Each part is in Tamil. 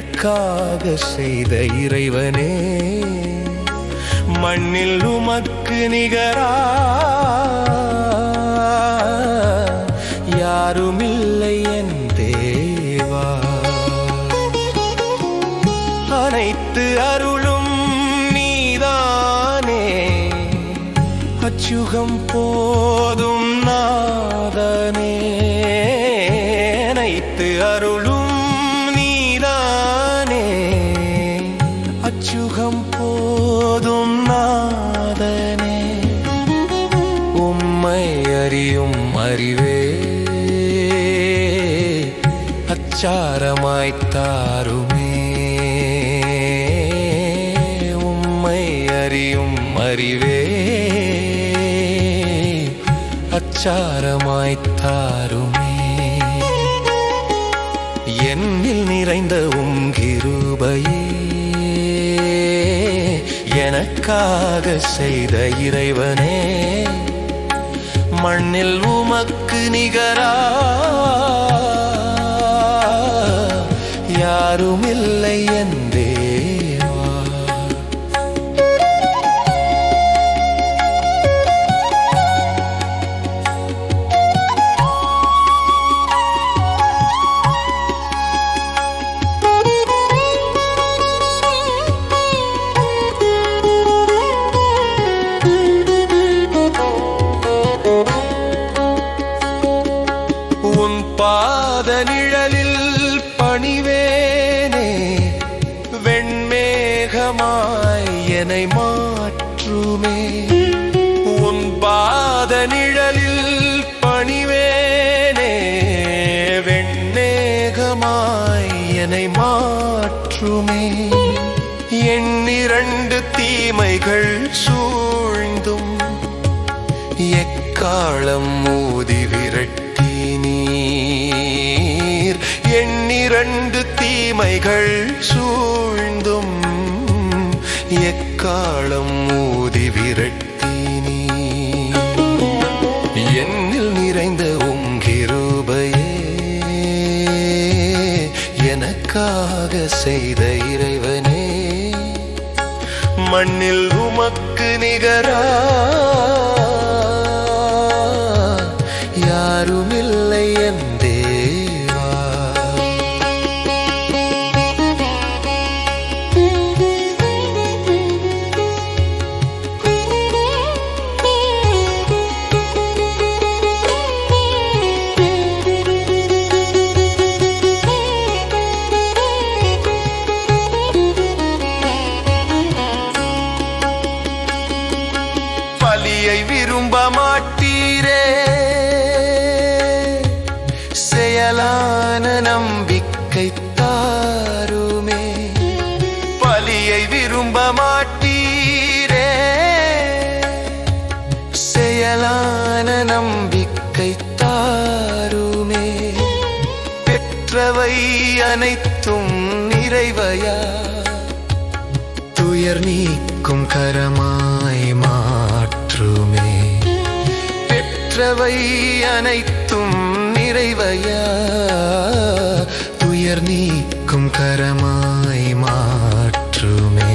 எனக்காக செய்த இறைவனே மண்ணில் உமக்கு நிகரா. யாருமில்லை என் தேவா. அனைத்து அருளும் நீதானே. அச்சுகம் போதும் நாதனே. அச்சாரமாய்த்தாருமே உம்மை அறியும் அறிவே. அச்சாரமாய்த்தாருமே. என்னில் நிறைந்த உம் கிருபையே. எனக்காக செய்த இறைவனே. மண்ணில் உமக்கு நிகரா. யாருமில்லை என் எக்காலம் ஊதி விரட்டி நீர் என்னில் நிறைந்த உங்கிருபையே எனக்காக செய்த இறைவனே. மண்ணில் உமக்கு நிகரா பலியை விரும்ப மாட்டீரே செயலான நம்பிக்கை தாருமே. பலியை விரும்ப மாட்டீரே செயலான நம்பிக்கை தாருமே. பெற்றவை அனைத்தும் நிறைவையா. துயர் நீக்கும் கரமா. பெற்றவை அனைத்தும் நிறைவையா? துயர் நீக்கும் கரமாய் மாற்றுமே.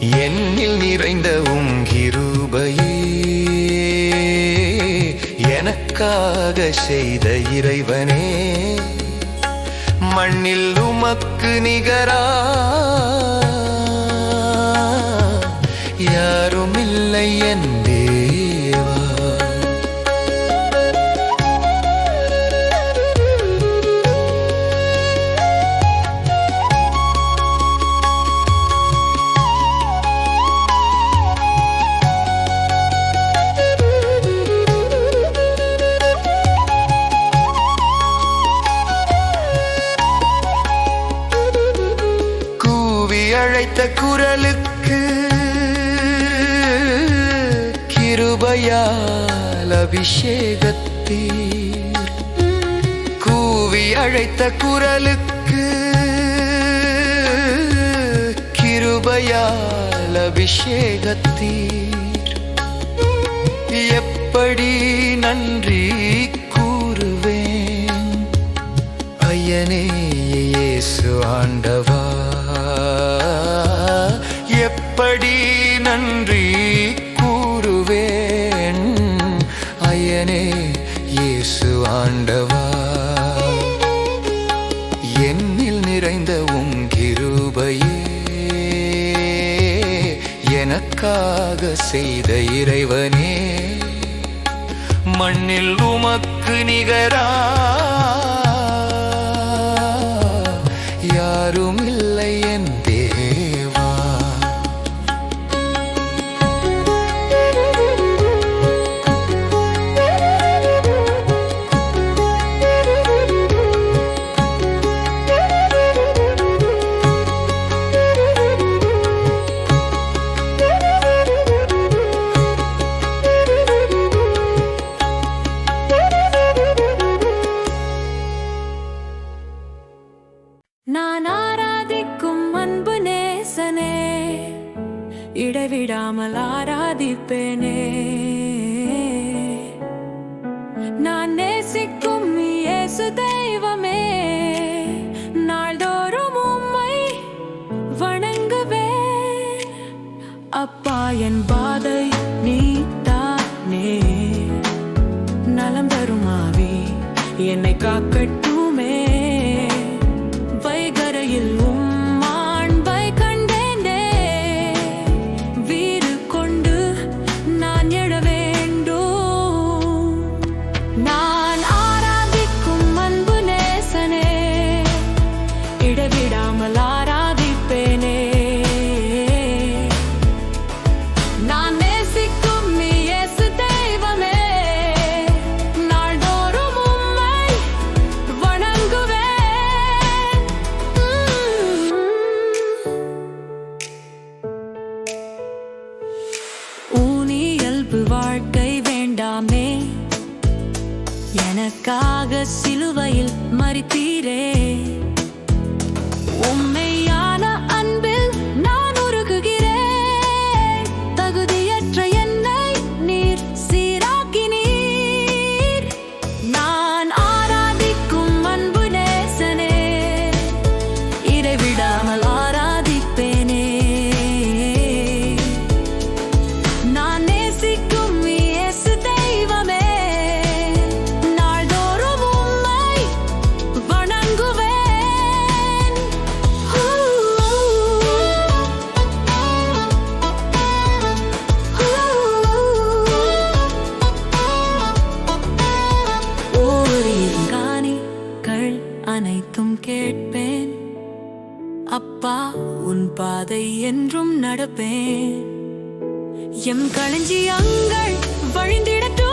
என்னில் நிறைந்த உங்கிருபையே எனக்காக செய்த இறைவனே. மண்ணில் உமக்கு நிகரா? யாரும் இல்லை என்று அபிஷேகத்தீர். கூவி அழைத்த குரலுக்கு கிருபையால் அபிஷேகத்தீர். எப்படி நன்றி கூறுவேன்? ஐயனே இயேசு ஆண்டவா. எப்படி நன்றி எனக்காக செய்த இறைவனே மண்ணில் உமக்கு நிகரா. யாரும் இல்லை என் அப்பா என் பாதை நீ தானே நலம் தருமாவே என்னை காக்கட்டும். எனக்காக சிலுவையில் மறித்தீரே. உம்மை அனைத்தும் கேட்பேன். அப்பா உன் பாதை என்றும் நடப்பேன். எம் களஞ்சியங்கள் வழிந்திடட்டும்.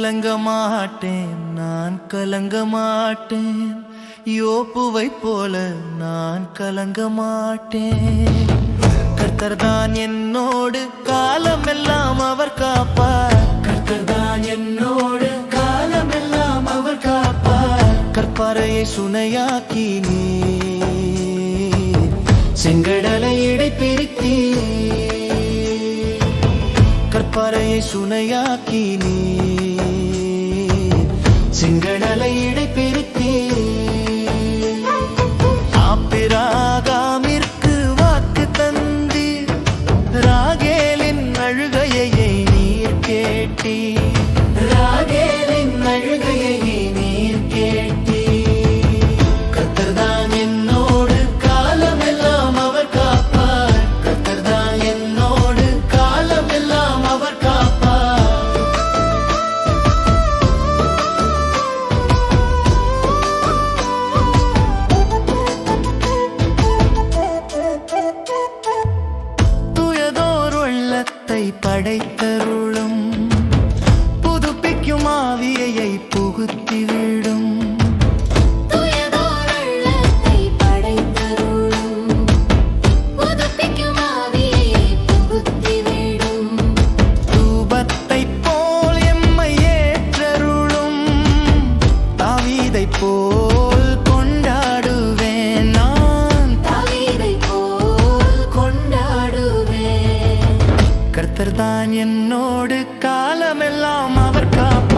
கலங்க மாட்டேன் நான் கலங்க மாட்டேன். யோப்புவை போல நான் கலங்க மாட்டேன். கர்த்தர் தான் என்னோடு காலமெல்லாம் அவர் காப்பார். கர்த்தர் தான் என்னோடு காலமெல்லாம் அவர் காப்பார். கற்பாறையை சுனையாக்கி நீ செங்கடலை இடை பிரித்தீ சுனையாக்கி நீ நிழலை இடைப்பிரித்தே ஆப்பிராகாமிற்கு வாக்கு தந்தீர் ராகேலின் அழுகையை நீர் கேட்டீர். தான் என்னோடு காலமெல்லாம் அவர் காப்ப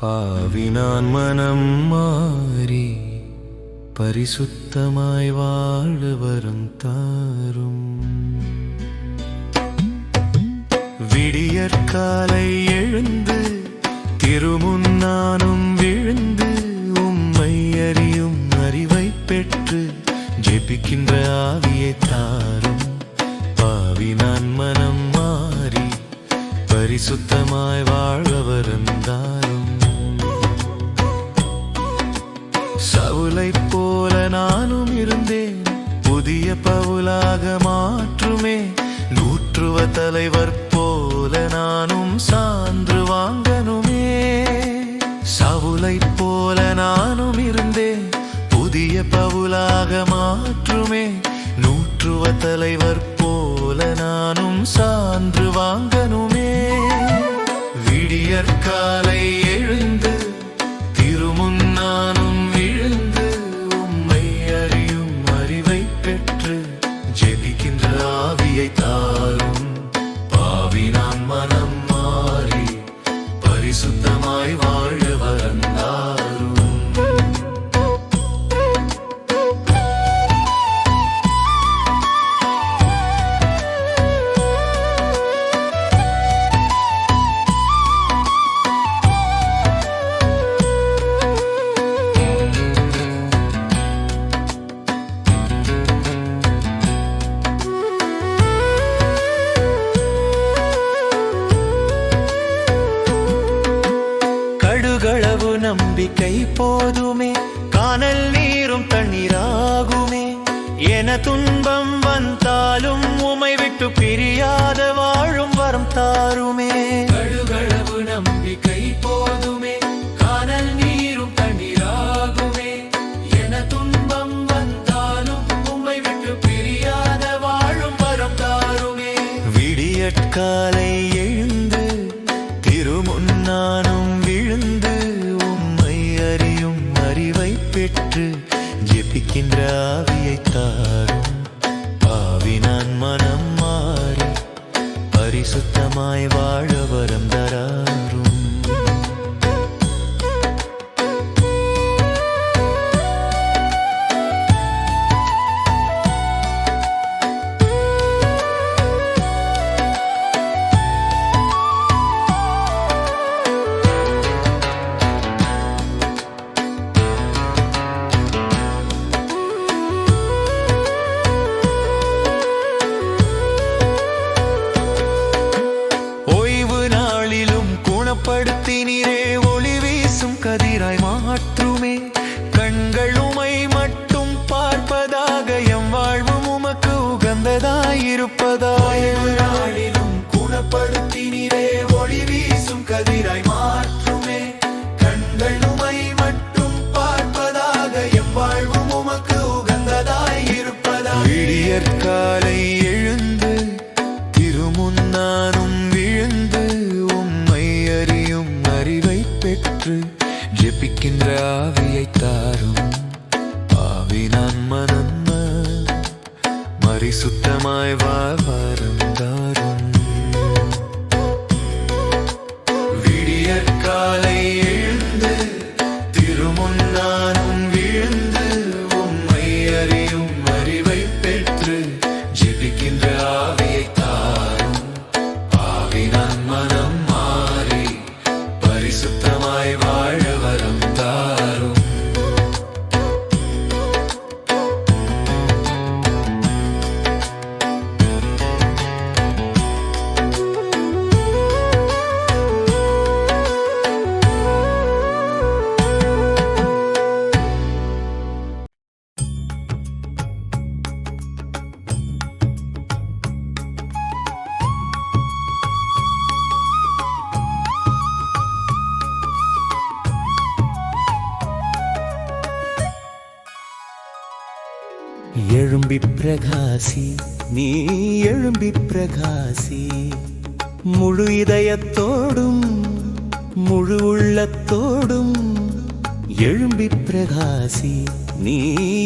பாவி நான் மனம் மாறி பரிசுத்தமாய் வாழுவரும் தாரும். விடியற்காலை எழுந்து திருமுன் நானும் விழுந்து உம்மை அறியும் அறிவை பெற்று ஜெபிக்கின்ற ஆவியை தாரும். பாவி நான் மனம் மாறி பரிசுத்தமாய் வாழ்வரும் தாரும். சவுலை போல நானும் இருந்தேன். புதிய பவுலாக மாற்றுமே. நூற்றுவ தலைவர் போல நானும் சான்று வாங்கனுமே சவுலை போல நானும் இருந்தேன். புதிய பவுலாக மாற்றுமே. நூற்றுவ தலைவர் போல நானும் சான்று வாங்கனுமே விடியற்காலை எழுந்து நம்பிக்கை போதுமே காணல் நீரும் தண்ணீராகுமே. என துன்பம் வந்தாலும் உமை விட்டு பிரியாத வாழும் வரம் தாருமே. கடுகளவு நம்பிக்கை போதுமே காணல் நீரும் தண்ணீராகுமே. என துன்பம் வந்தாலும் உம்மை விட்டு பிரியாத வாழும் வரம் தாருமே. விடியற்காலை ஆவியை தாரும் பாவி நான் மனம் மாறி பரிசுத்தமாய் வாழ கதிராய்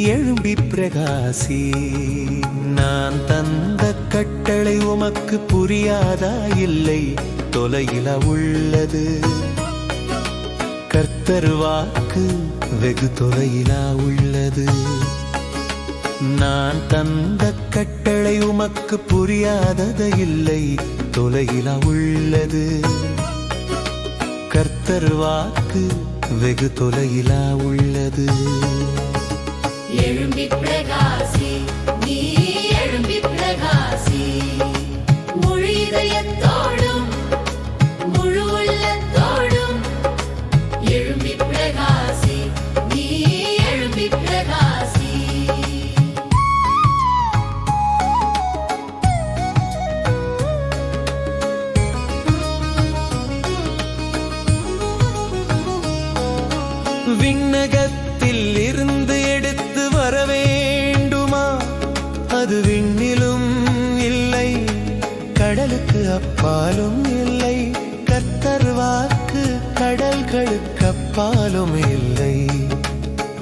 எழும்பி பிரகாசி. நான் தந்த கட்டளை உமக்கு புரியாதா? இல்லை தொலையில உள்ளது. கர்த்தர் வாக்கு வெகு தொலையிலா உள்ளது. நான் தந்த கட்டளை உமக்கு புரியாதது இல்லை தொலையிலா உள்ளது. கர்த்தர் வாக்கு வெகு தொலையிலா உள்ளது. எழும்பி பிரகாசி நீ எழும்பி பிரகாசி. முழு இதயத்தோடும் பாலும் இல்லை கத்தர் வாக்கு கடல்களுக்கு அப்பாலும் இல்லை.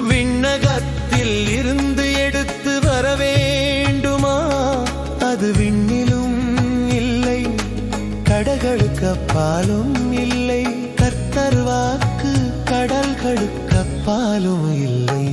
விண்ணகத்தில் இருந்து எடுத்து வர வேண்டுமா அது விண்ணிலும் இல்லை கடல்களுக்கு அப்பாலும் இல்லை கத்தர் வாக்கு கடல்களுக்கு அப்பாலும் இல்லை.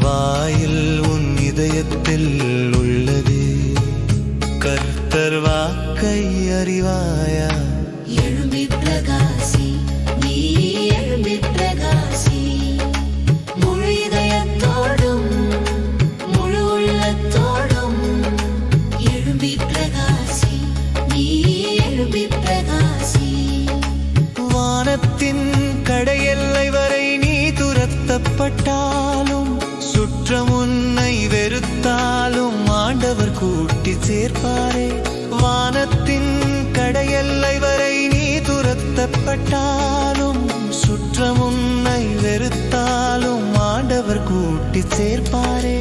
வாயில் உன் இதயத்தில் உள்ளது. கர்த்தர் வாக்கை அறிவாயா? எழும்பி பிரகா வருத்தப்பட்டாலும் சுற்றமுன்னை வெறுத்தாலும் ஆண்டவர் கூட்டி சேர்ப்பாரே.